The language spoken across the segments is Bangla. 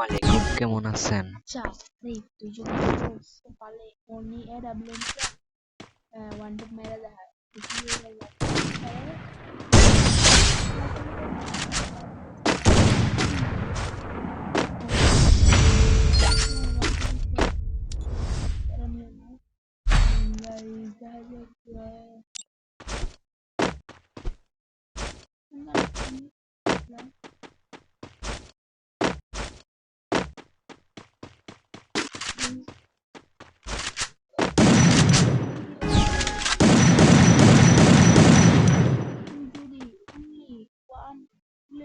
আলাইকুম কেমন আছেন আচ্ছা এই তুই যদি বলতে পারলে only A W M one top মেরে দেখা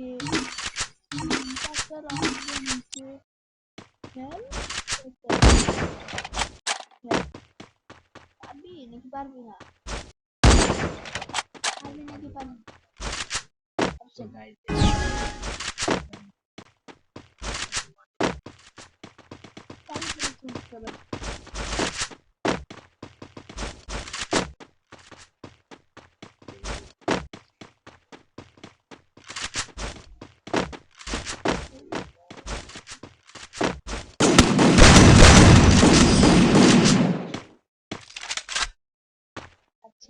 que passará obviamente ben ben abi ne parbi na abi ne Thank you.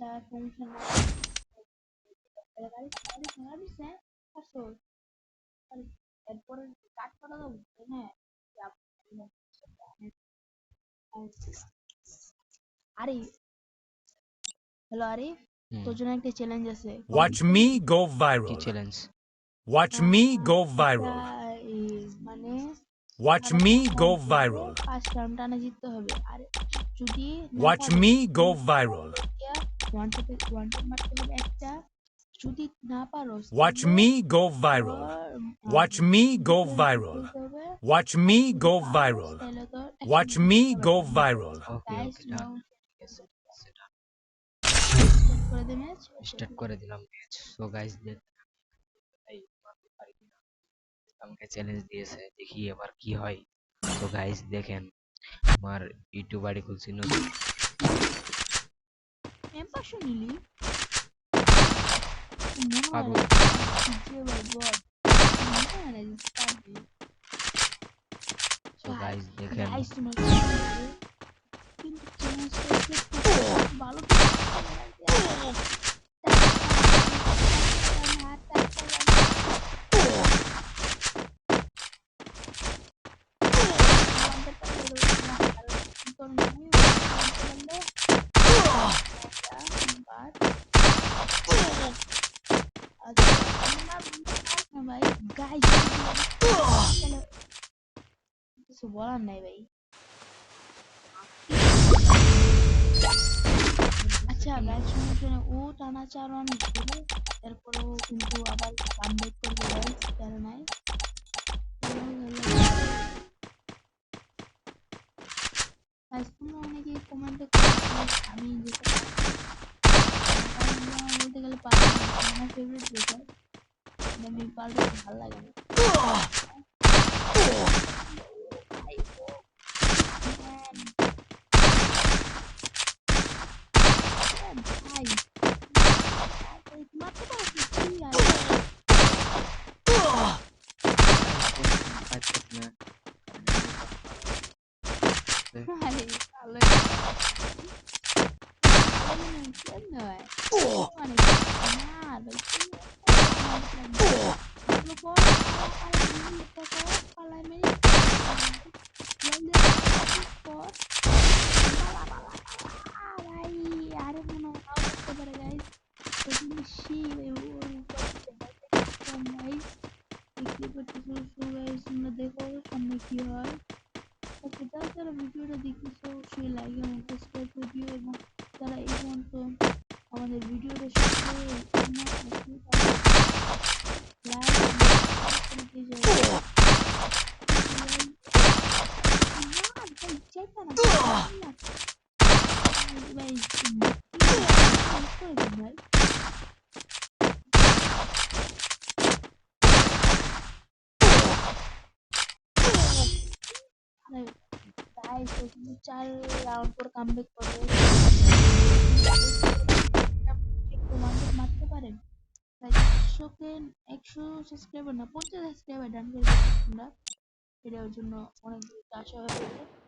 choose করে। আচ্ছা সমস্যা নাই এবার গাড়ি গাড়ি ভাড়া দিছে পাঁচশো এরপরে কাট করা যাবো হ্যাঁ আরে হ্যালো আরে হুম, তোর জন্য একটা চ্যালেঞ্জ আছে Watch me go কি viral. Challenge Watch me go viral. একটা, এই, মানে Watch me go viral. পাঁচ রাউন্ড টানা জিততে হবে আর যদি না Watch পারো, me go viral. one টেপে one tape মারতে হবে একটা যদি না পারো Watch me go viral. Watch me go viral. Watch me go viral. Watch me go viral. ওকে Guys, ওকে ডান now- ঠিক আছে ঠিক আছে ডান করে দে ম্যাচ স্টার্ট করে দিলাম ম্যাচ সো গাইস দেখ আমাকে চ্যালেঞ্জ দিয়েছে দেখি এবার কি হয় তো গাইস দেখেন আমার ইউটিউব আইডি খুলছি নতুন এম পাশে নিলি মনে হয় পারব। না যে ভাই গড মনে হয় না যে পারবি দেখেন গাইস তোমার চ্যানেলে কিন্তু চ্যানেলটা একটু ভালো করে বলার নাই ভাই। আচ্ছা গাইস শুনে ও টানা চার রান খেলে এরপরেও কিন্তু আবার কামব্যাক করবে গাইস তার নাই। গাইস তোমরা অনেকেই কমেন্টে আমি যেটা বলতে গেলে পারি আমার ফেভারিট ব্রেকার আমি পারলে ভালো লাগে। না entendeu? Oh. Mano, não nada. Eu não falar americano. E aí depois eu vou falar. Aí, área do normal, sobra gás. Eu mexi, eu vou pegar mais. E depois eu vou falar isso na como é que é. Apesar da aventura de que sou o Chile, eu não estou ও কিন্তু চার রাউন্ড পর কামব্যাক করবে। একটু মানুষ মারতে পারেন একশোকে একশো সাবস্ক্রাইবার না, পঞ্চাশ সাবস্ক্রাইবার ডান করে তোমরা। এটার জন্য অনেক আশা হয়ে